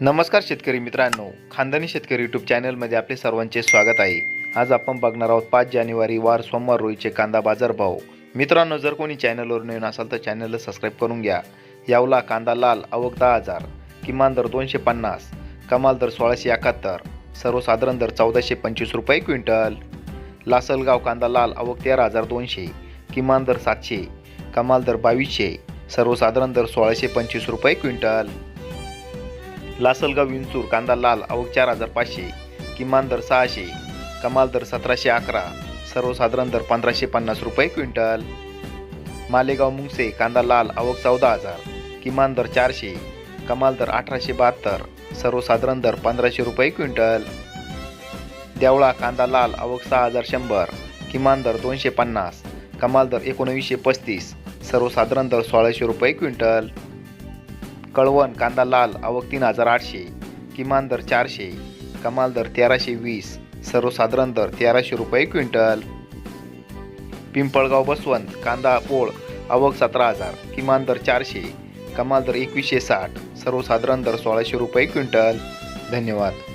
नमस्कार शेतकरी मित्रांनो. खानदानी शेतकरी यूट्यूब चॅनलमध्ये आपले सर्वांचे स्वागत आहे. आज आपण बघणार आहोत पाच जानेवारी वार सोमवार रोजीचे कांदा बाजार भाव मित्रांनो जर कोणी चॅनलवर नवीन असाल तर चॅनलला सबस्क्राईब करून घ्या. यावला कांदा लाल आवक दहा हजार किमान दर दोनशे पन्नास कमाल दर सोळाशे एकाहत्तर सर्वसाधारण दर चौदाशे पंचवीस रुपये क्विंटल. लासलगाव कांदा लाल आवक तेरा हजार दोनशे किमान दर सातशे कमाल दर बावीसशे सर्वसाधारण दर सोळाशे पंचवीस रुपये क्विंटल. लासलगाव विंचूर कांदा लाल आवक चार हजार पाचशे किमान दर सहाशे कमाल दर सतराशे अकरा सर्वसाधारण दर पंधराशे पन्नास रुपये क्विंटल. मालेगाव मुंगसे कांदा लाल आवक चौदा हजार किमान दर चारशे कमाल दर अठराशे बहात्तर सर्वसाधारण दर पंधराशे रुपये क्विंटल. देवळा कांदा लाल आवक सहा हजार शंभर किमान दर दोनशे पन्नास कमाल दर एकोणवीसशे पस्तीस सर्वसाधारण दर सोळाशे रुपये क्विंटल. कळवण कांदा लाल आवक तीन हजार आठशे किमान दर चारशे कमाल दर तेराशे वीस सर्वसाधारण दर तेराशे रुपये क्विंटल. पिंपळगाव बसवंत कांदा पोळ आवक सतरा हजार किमान दर चारशे कमाल दर एकवीसशे साठ सर्वसाधारण दर सोळाशे रुपये क्विंटल. धन्यवाद.